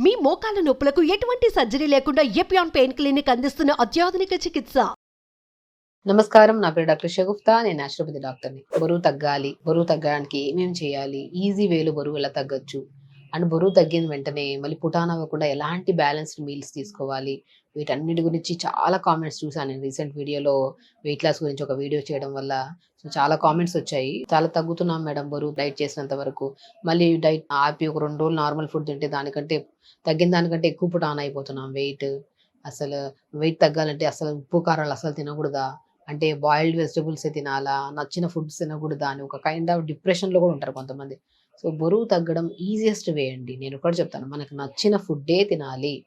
మీ మోకాల నొప్పులకు ఎటువంటి సర్జరీ లేకుండా ఎపియాన్ పెయిన్ క్లినిక్ అందిస్తున్న అత్యాధునిక చికిత్స. నమస్కారం. నా పేరు డాక్టర్ షగుప్తా నేను నేచురోపతి డాక్టర్ని. బరువు తగ్గాలి. బరువు తగ్గడానికి ఏమేం చేయాలి? ఈజీ వేలు బరువు ఎలా తగ్గొచ్చు. అండ్ బరువు తగ్గిన వెంటనే మళ్ళీ పుటాన్ అవ్వకుండా ఎలాంటి బ్యాలెన్స్డ్ మీల్స్ తీసుకోవాలి? వీటన్నిటి గురించి చాలా కామెంట్స్ చూసాను నేను రీసెంట్ వీడియోలో వెయిట్ లాస్ గురించి ఒక వీడియో చేయడం వల్ల. సో చాలా కామెంట్స్ వచ్చాయి. చాలా తగ్గుతున్నాం మేడం బరువు డైట్ చేసినంత వరకు. మళ్ళీ డైట్ ఆపి ఒక రెండు రోజులు నార్మల్ ఫుడ్ తింటే దానికంటే తగ్గిన దానికంటే ఎక్కువ పుటాన్ అయిపోతున్నాం వెయిట్. అసలు వెయిట్ తగ్గాలంటే అసలు ఉప్పు కారాలు అసలు తినకూడదా? అంటే బాయిల్డ్ వెజిటబుల్స్ తినాలా? నచ్చిన ఫుడ్స్ తినకూడదా? అని ఒక కైండ్ ఆఫ్ డిప్రెషన్లో కూడా ఉంటారు కొంతమంది. సో బరువు తగ్గడం ఈజియెస్ట్ వే అండి. నేను ఒకటి చెప్తాను. మనకు నచ్చిన ఫుడ్డే తినాలి.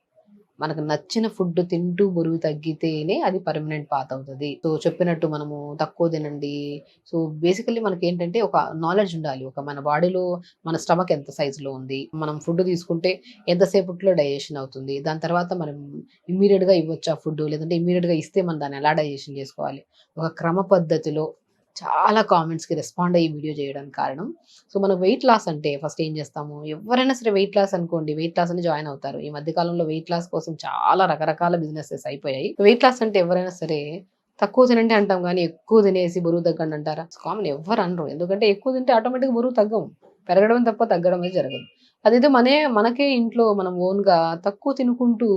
మనకు నచ్చిన ఫుడ్ తింటూ బరువు తగ్గితేనే అది పర్మనెంట్ పాత్ అవుతుంది. సో చెప్పినట్టు మనము తక్కువ తినండి. సో బేసికల్లీ మనకి ఏంటంటే ఒక నాలెడ్జ్ ఉండాలి. ఒక మన బాడీలో మన స్టమక్ ఎంత సైజులో ఉంది. మనం ఫుడ్ తీసుకుంటే ఎంతసేపట్లో డైజెషన్ అవుతుంది. దాని తర్వాత మనం ఇమ్మీడియట్గా ఇవ్వచ్చు ఆ ఫుడ్ లేదంటే ఇమ్మీడియట్గా ఇస్తే మనం దాన్ని ఎలా డైజెషన్ చేసుకోవాలి? ఒక క్రమ పద్ధతిలో చాలా కామెంట్స్కి రెస్పాండ్ అయ్యి వీడియో చేయడానికి కారణం. సో మనం వెయిట్ లాస్ అంటే ఫస్ట్ ఏం చేస్తాము? ఎవరైనా సరే వెయిట్ లాస్ అనుకోండి వెయిట్ లాస్ అని జాయిన్ అవుతారు. ఈ మధ్య కాలంలో వెయిట్ లాస్ కోసం చాలా రకరకాల బిజినెసెస్ అయిపోయాయి. వెయిట్ లాస్ అంటే ఎవరైనా సరే తక్కువ తినండి అంటాం కానీ ఎక్కువ తినేసి బరువు తగ్గండి అంటారా? కామన్ ఎవరు అనరు. ఎందుకంటే ఎక్కువ తింటే ఆటోమేటిక్గా బరువు తగ్గం పెరగడం తప్ప తగ్గడం అనేది జరగదు. అదైతే మనే మనకే ఇంట్లో మనం ఓన్గా తక్కువ తినుకుంటూ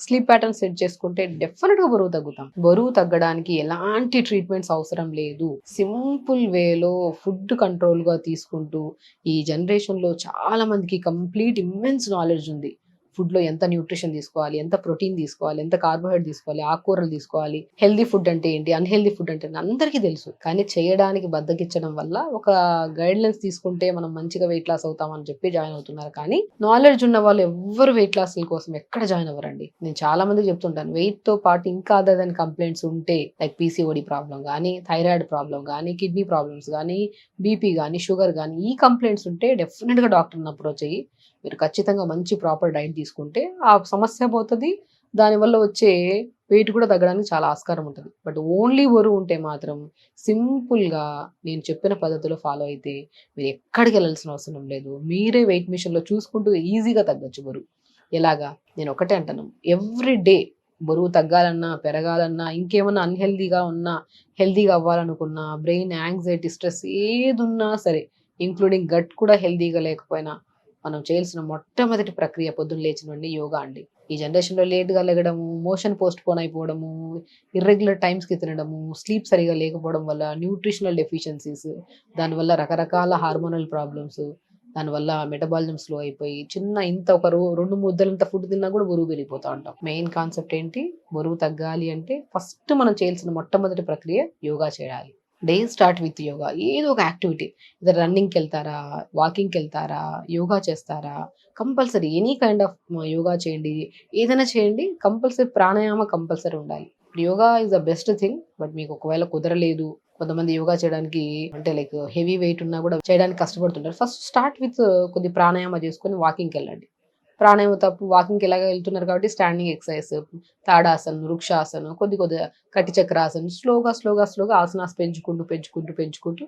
స్లీప్ ప్యాటర్న్ సెట్ చేసుకుంటే డెఫినెట్గా బరువు తగ్గుతాం. బరువు తగ్గడానికి ఎలాంటి ట్రీట్మెంట్స్ అవసరం లేదు. సింపుల్ వేలో ఫుడ్ కంట్రోల్గా తీసుకుంటూ ఈ జనరేషన్లో చాలా మందికి కంప్లీట్ ఇమ్మెన్స్ నాలెడ్జ్ ఉంది. ఫుడ్లో ఎంత న్యూట్రిషన్ తీసుకోవాలి ఎంత ప్రోటీన్ తీసుకోవాలి ఎంత కార్బోహైడ్రేట్ తీసుకోవాలి ఆకుకూరలు తీసుకోవాలి హెల్దీ ఫుడ్ అంటే ఏంటి అన్హెల్దీ ఫుడ్ అంటే అందరికీ తెలుసు. కానీ చేయడానికి బద్దకిచ్చడం వల్ల ఒక గైడ్లైన్స్ తీసుకుంటే మనం మంచిగా వెయిట్ లాస్ అవుతామని చెప్పి జాయిన్ అవుతున్నారు. కానీ నాలెడ్జ్ ఉన్న వాళ్ళు ఎవ్వరు వెయిట్ లాస్ కోసం ఎక్కడ జాయిన్ అవ్వరండి. నేను చాలా మంది చెప్తుంటాను వెయిట్తో పాటు ఇంకా అదర్ దాని కంప్లైంట్స్ ఉంటే లైక్ పీసీఓడి ప్రాబ్లం కానీ థైరాయిడ్ ప్రాబ్లం కానీ కిడ్నీ ప్రాబ్లమ్స్ కానీ బీపీ కానీ షుగర్ కానీ ఈ కంప్లైంట్స్ ఉంటే డెఫినెట్గా డాక్టర్ని అప్రోచ్ అయ్యి మీరు ఖచ్చితంగా మంచి ప్రాపర్ డైట్ తీసుకుంటే ఆ సమస్య పోతుంది. దానివల్ల వచ్చే వెయిట్ కూడా తగ్గడానికి చాలా ఆస్కారం ఉంటుంది. బట్ ఓన్లీ బరువు ఉంటే మాత్రం సింపుల్గా నేను చెప్పిన పద్ధతిలో ఫాలో అయితే మీరు ఎక్కడికి వెళ్ళాల్సిన అవసరం లేదు. మీరే వెయిట్ మిషన్లో చూసుకుంటూ ఈజీగా తగ్గొచ్చు బరువు. ఎలాగా? నేను ఒకటే అంటాను. ఎవ్రీ డే బరువు తగ్గాలన్నా పెరగాలన్నా ఇంకేమన్నా అన్హెల్దీగా ఉన్నా హెల్దీగా అవ్వాలనుకున్నా బ్రెయిన్ యాంగ్జైటీ స్ట్రెస్ ఏది ఉన్నా సరే ఇంక్లూడింగ్ గట్ కూడా హెల్దీగా లేకపోయినా మనం చేయాల్సిన మొట్టమొదటి ప్రక్రియ పొద్దున్న లేచిన యోగా అండి. ఈ జనరేషన్లో లేట్గా లెగడము మోషన్ పోస్ట్ పోన్ అయిపోవడము ఇర్రెగ్యులర్ టైమ్స్కి తినడము స్లీప్ సరిగా లేకపోవడం వల్ల న్యూట్రిషనల్ డెఫిషియన్సీస్ దానివల్ల రకరకాల హార్మోనల్ ప్రాబ్లమ్స్ దానివల్ల మెటబాలిజం స్లో అయిపోయి చిన్న ఇంత ఒక రెండు ముద్దలంత ఫుడ్ తిన్నా కూడా బరువు పెరిగిపోతూ ఉంటాం. మెయిన్ కాన్సెప్ట్ ఏంటి? బరువు తగ్గాలి అంటే ఫస్ట్ మనం చేయాల్సిన మొట్టమొదటి ప్రక్రియ యోగా చేయాలి. డే స్టార్ట్ విత్ యోగా ఏదో ఒక యాక్టివిటీ ఇద్దరు రన్నింగ్కి వెళ్తారా వాకింగ్కి వెళ్తారా యోగా చేస్తారా? Compulsory any kind of yoga చేయండి. ఏదైనా చేయండి. కంపల్సరీ ప్రాణాయామ కంపల్సరీ ఉండాలి. Yoga is the best thing but మీకు ఒకవేళ కుదరలేదు. కొంతమంది యోగా చేయడానికి అంటే లైక్ హెవీ వెయిట్ ఉన్నా కూడా చేయడానికి కష్టపడుతుంటారు. ఫస్ట్ స్టార్ట్ విత్ కొద్ది ప్రాణాయామ చేసుకొని వాకింగ్కి వెళ్ళండి. ప్రాణాయామ తప్పు వాకింగ్కి ఎలాగ వెళ్తున్నారు కాబట్టి స్టాండింగ్ ఎక్సర్సైజ్ తాడాసనం వృక్షాసనం కొద్ది కొద్దిగా కటి చక్రాసనం స్లోగా స్లోగా స్లోగా ఆసనాస్ పెంచుకుంటూ పెంచుకుంటూ పెంచుకుంటూ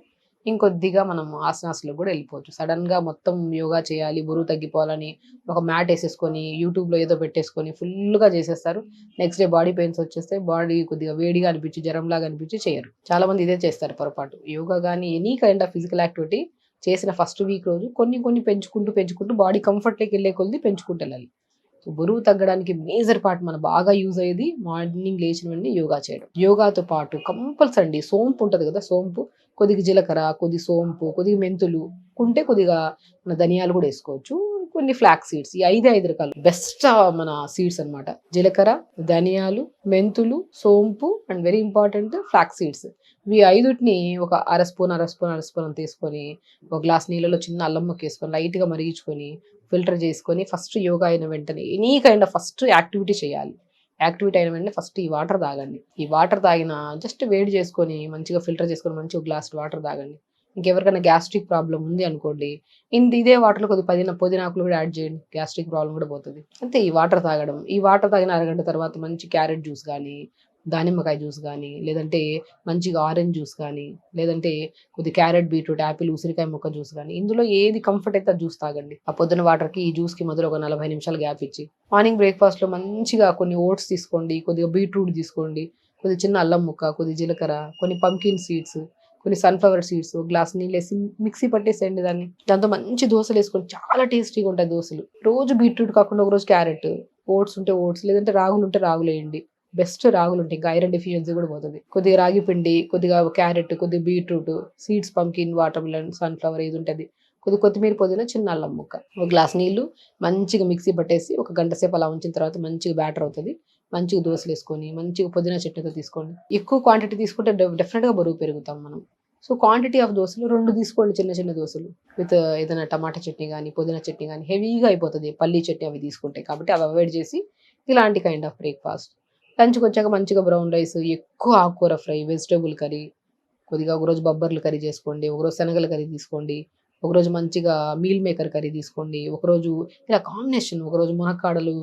ఇంకొద్దిగా మనం ఆసనాస్లో కూడా వెళ్ళిపోవచ్చు. సడన్గా మొత్తం యోగా చేయాలి బరువు తగ్గిపోవాలని ఒక మ్యాట్ వేసేసుకొని యూట్యూబ్లో ఏదో పెట్టేసుకొని ఫుల్గా చేసేస్తారు. నెక్స్ట్ డే బాడీ పెయిన్స్ వచ్చేస్తే బాడీ కొద్దిగా వేడిగా అనిపించి జ్వరంలాగా అనిపించి చేయరు. చాలామంది ఇదే చేస్తారు పొరపాటు. యోగా కానీ any kind of physical activity చేసిన ఫస్ట్ వీక్ రోజు కొన్ని కొన్ని పెంచుకుంటూ పెంచుకుంటూ బాడీ కంఫర్ట్లోకి వెళ్ళే కొద్ది పెంచుకుంటూ వెళ్ళాలి సో బరువు తగ్గడానికి మేజర్ పార్ట్ మన బాగా యూజ్ అయ్యేది మార్నింగ్ లేచిన వెంటనే యోగా చేయడం. యోగాతో పాటు కంపల్సరీ అండి సోంపు ఉంటుంది కదా సోంపు. కొద్దిగా జీలకర్ర కొద్ది సోంపు కొద్దిగా మెంతులు ఉంటే కొద్దిగా మన ధనియాలు కూడా వేసుకోవచ్చు. కొన్ని ఫ్లాక్ సీడ్స్ ఈ ఐదు ఐదు రకాలు. బెస్ట్ మన సీడ్స్ అన్నమాట. జీలకర్ర ధనియాలు మెంతులు సోంపు and very important flax seeds ఇవి ఐదుటిని ఒక అర స్పూన్ అర స్పూన్ అర స్పూన్ తీసుకొని ఒక గ్లాస్ నీళ్ళలో చిన్న అల్లం ముక్క వేసుకొని లైట్గా మరిగించుకొని ఫిల్టర్ చేసుకొని ఫస్ట్ యోగా అయిన వెంటనే any kind of first activity చేయాలి. యాక్టివిటీ అయిన వెంటనే ఫస్ట్ ఈ వాటర్ తాగండి. ఈ వాటర్ తాగిన జస్ట్ వేడి చేసుకొని మంచిగా ఫిల్టర్ చేసుకొని మంచిగా గ్లాస్ వాటర్ తాగండి. ఇంకెవరికైనా గ్యాస్ట్రిక్ ప్రాబ్లం ఉంది అనుకోండి ఇంత ఇదే వాటర్లో కొద్ది పదిన పుదీనాకులు కూడా యాడ్ చేయండి గ్యాస్ట్రిక్ ప్రాబ్లం కూడా పోతుంది. అంతే ఈ వాటర్ తాగడం. ఈ వాటర్ తాగిన అరగంట తర్వాత మంచి క్యారెట్ జ్యూస్ కానీ దానిమ్మకాయ జ్యూస్ కానీ లేదంటే మంచిగా ఆరెంజ్ జ్యూస్ కానీ లేదంటే కొద్ది క్యారెట్ బీట్రూట్ యాపిల్ ఉసిరికాయ మొక్క జ్యూస్ కానీ ఇందులో ఏది కంఫర్ట్ అయితే జ్యూస్ తాగండి. ఆ పొద్దున వాటర్కి ఈ జ్యూస్కి మొదలు ఒక నలభై నిమిషాలు గ్యాప్ ఇచ్చి మార్నింగ్ బ్రేక్ఫాస్ట్లో మంచిగా కొన్ని ఓట్స్ తీసుకోండి కొద్దిగా బీట్రూట్ తీసుకోండి కొద్ది చిన్న అల్లం ముక్క కొద్ది జీలకర్ర కొన్ని పంకిన్ సీడ్స్ కొన్ని సన్ఫ్లవర్ సీడ్స్ గ్లాస్ నీళ్ళు వేసి మిక్సీ పట్టేసేయండి దాన్ని. దాంతో మంచి దోశలు వేసుకొని చాలా టేస్టీగా ఉంటాయి దోశలు. రోజు బీట్రూట్ కాకుండా ఒక రోజు క్యారెట్ ఓట్స్ ఉంటే ఓట్స్ లేదంటే రాగులు ఉంటే రాగులు వేయండి. బెస్ట్ రాగులు ఉంటాయి. ఇంకా ఐరన్ డెఫిషియన్సీ కూడా పోతుంది. కొద్దిగా రాగి పిండి కొద్దిగా క్యారెట్ కొద్దిగా beetroot seeds pumpkin watermelon sunflower ఇది ఉంటుంది. కొద్ది కొత్తిమీర పుదీనా చిన్న అల్లం ముక్క. ఒక గ్లాస్ నీళ్ళు మంచిగా మిక్సీ పట్టేసి ఒక గంట సేపు అలా ఉంచిన తర్వాత మంచిగా బ్యాటర్ అవుతుంది. మంచిగా దోశలు వేసుకొని మంచిగా పుదీనా చట్నీతో తీసుకోండి. ఎక్కువ క్వాంటిటీ తీసుకుంటే డెఫ్- బరువు పెరుగుతాం మనం. సో క్వాంటిటీ ఆఫ్ దోశలు రెండు తీసుకోండి చిన్న చిన్న దోశలు. విత్ uh, ఏదైనా టమాటా చట్నీ కానీ పుదీనా చట్నీ కానీ హెవీగా అయిపోతుంది. పల్లీ చట్నీ అవి తీసుకుంటాయి కాబట్టి అవి అవాయిడ్ చేసి ఇలాంటి కైండ్ ఆఫ్ బ్రేక్ఫాస్ట్ లంచ్కి వచ్చాక మంచిగా బ్రౌన్ రైస్ ఎక్కువ ఆకుకూర ఫ్రై వెజిటేబుల్ కర్రీ కొద్దిగా ఒకరోజు బొబ్బర్లు కర్రీ చేసుకోండి ఒకరోజు శనగల కర్రీ తీసుకోండి. ఒకరోజు మంచిగా మీల్ మేకర్ కర్రీ తీసుకోండి ఒకరోజు ఇలా కాంబినేషన్ ఒకరోజు మునక్కాడలు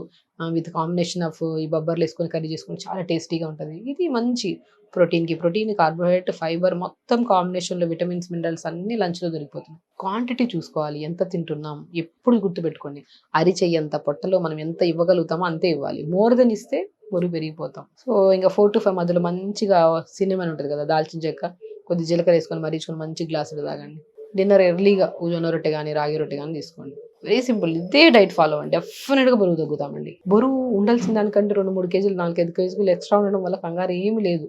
విత్ కాంబినేషన్ ఆఫ్ ఈ బొబ్బర్లు వేసుకొని కర్రీ చేసుకొని చాలా టేస్టీగా ఉంటుంది. ఇది మంచి ప్రోటీన్కి ప్రోటీన్ కార్బోహైడ్రేట్ ఫైబర్ మొత్తం కాంబినేషన్లో విటమిన్స్ మినరల్స్ అన్ని లంచ్లో దొరికిపోతుంది క్వాంటిటీ చూసుకోవాలి ఎంత తింటున్నాం ఎప్పుడు గుర్తుపెట్టుకోండి. అరిచెయ్యంత పొట్టలో మనం ఎంత ఇవ్వగలుగుతామో అంతే ఇవ్వాలి. మోర్ దెన్ ఇస్తే బరువు పెరిగిపోతాం. సో ఇంకా ఫోర్ టు ఫైవ్ మధ్యలో మంచిగా సినిమా ఉంటుంది కదా దాల్చిన చెక్క కొద్ది జీలకర్ర వేసుకొని మరీచుకొని మంచి గ్లాసులు తాగండి. డిన్నర్ ఎర్లీగా జొన్న రొట్టె కానీ రాగి రొట్టె కానీ తీసుకోండి. వెరీ సింపుల్ ఇదే డైట్ ఫాలో అవ్వండి. డెఫినెట్గా బరువు తగ్గుతామండి. బరువు ఉండాల్సిన దానికంటే రెండు మూడు కేజీలు నాలుగైదు కేజీలు ఎక్స్ట్రా ఉండడం వల్ల కంగారు ఏమీ లేదు.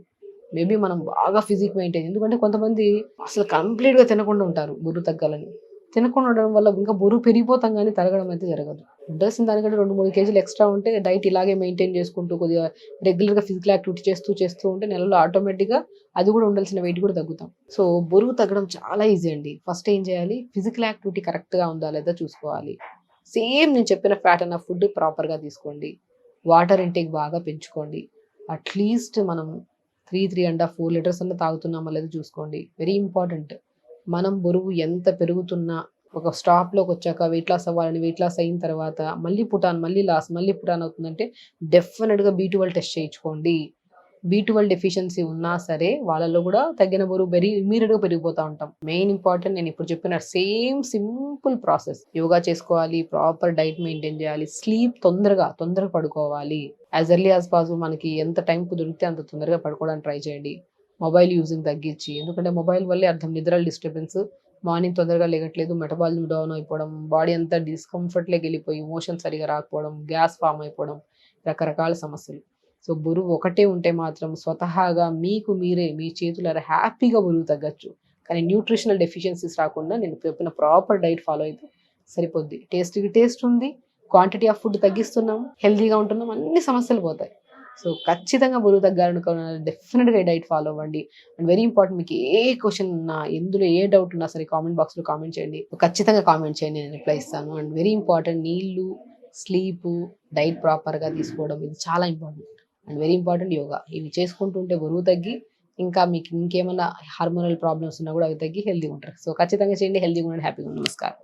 మేబీ మనం బాగా ఫిజిక్ మెయింటైన్ ఎందుకంటే కొంతమంది అసలు కంప్లీట్గా తినకుండా ఉంటారు బరువు తగ్గాలని. తినకుండా ఉండడం వల్ల ఇంకా బరువు పెరిగిపోతాం కానీ తరగడం అయితే జరగదు. ఉండాల్సిన దానికంటే రెండు మూడు కేజీలు ఎక్స్ట్రా ఉంటే డైట్ ఇలాగే మెయింటైన్ చేసుకుంటూ కొద్దిగా రెగ్యులర్గా ఫిజికల్ యాక్టివిటీ చేస్తూ చేస్తూ ఉంటే నెలలో ఆటోమేటిక్గా అది కూడా ఉండాల్సిన వెయిట్ కూడా తగ్గుతాం. సో బరువు తగ్గడం చాలా ఈజీ అండి. ఫస్ట్ ఏం చేయాలి? ఫిజికల్ యాక్టివిటీ కరెక్ట్గా ఉందా లేదా చూసుకోవాలి. సేమ్ నేను చెప్పిన ఫ్యాట్ అన్న ఫుడ్ ప్రాపర్గా తీసుకోండి. వాటర్ ఇంటేక్ బాగా పెంచుకోండి. అట్లీస్ట్ మనం three three and half four litres అన్న తాగుతున్నామా లేదా చూసుకోండి. వెరీ ఇంపార్టెంట్ మనం బరువు ఎంత పెరుగుతున్నా ఒక స్టాప్లోకి వచ్చాక వెయిట్ లాస్ అవ్వాలని వెయిట్ లాస్ అయిన తర్వాత మళ్ళీ పుటాన్ మళ్ళీ లాస్ మళ్ళీ పుటాన్ అవుతుందంటే డెఫినెట్గా బీ ట్వెల్వ్ టెస్ట్ చేయించుకోండి. బీ ట్వెల్వ్ డెఫిషియన్సీ ఉన్నా సరే వాళ్ళలో కూడా తగ్గిన బరువు పెరిగి ఇమీడియట్గా పెరిగిపోతూ ఉంటాం. మెయిన్ ఇంపార్టెంట్ నేను ఇప్పుడు చెప్పిన సేమ్ సింపుల్ ప్రాసెస్ యోగా చేసుకోవాలి ప్రాపర్ డైట్ మెయింటైన్ చేయాలి స్లీప్ తొందరగా తొందరగా పడుకోవాలి. యాజ్ ఎర్లీ యాజ్ పాసిబుల్ మనకి ఎంత టైం కుదిరితే అంత తొందరగా పడుకోవడానికి ట్రై చేయండి. మొబైల్ యూజింగ్ తగ్గించి. ఎందుకంటే మొబైల్ వల్లే అర్థం నిద్ర డిస్టర్బెన్స్ మార్నింగ్ తొందరగా లేగట్లేదు మెటబాలిజం డౌన్ అయిపోవడం బాడీ అంతా డిస్కంఫర్ట్లోకి వెళ్ళిపోయి మోషన్ సరిగా రాకపోవడం గ్యాస్ ఫామ్ అయిపోవడం రకరకాల సమస్యలు. సో బరువు ఒకటే ఉంటే మాత్రం స్వతహాగా మీకు మీరే మీ చేతులారా హ్యాపీగా బరువు తగ్గచ్చు. కానీ న్యూట్రిషనల్ డెఫిషియన్సీస్ రాకుండా నేను చెప్పిన ప్రాపర్ డైట్ ఫాలో అయితే సరిపోద్ది. టేస్ట్కి టేస్ట్ ఉంది క్వాంటిటీ ఆఫ్ ఫుడ్ తగ్గిస్తున్నాం హెల్తీగా ఉంటున్నాం అన్ని సమస్యలు పోతాయి. సో ఖచ్చితంగా బరువు తగ్గాలనుకున్న డెఫినెట్గా డైట్ ఫాలో అవ్వండి. అండ్ వెరీ ఇంపార్టెంట్ మీకు ఏ క్వశ్చన్ ఉన్నా ఎందులో ఏ డౌట్ ఉన్నా సరే కామెంట్ బాక్స్లో కామెంట్ చేయండి. ఖచ్చితంగా కామెంట్ చేయండి నేను రిప్లై ఇస్తాను. అండ్ వెరీ ఇంపార్టెంట్ నీళ్ళు స్లీప్ డైట్ ప్రాపర్గా తీసుకోవడం ఇది చాలా important and very important yoga. ఇవి చేసుకుంటుంటే బరువు తగ్గి ఇంకా మీకు ఇంకేమైనా హార్మోనల్ ప్రాబ్లమ్స్ ఉన్నా కూడా అవి తగ్గి హెల్తీగా ఉంటారు. సో ఖచ్చితంగా చేయండి హెల్తీగా ఉండండి హ్యాపీగా ఉండండి. నమస్కారం.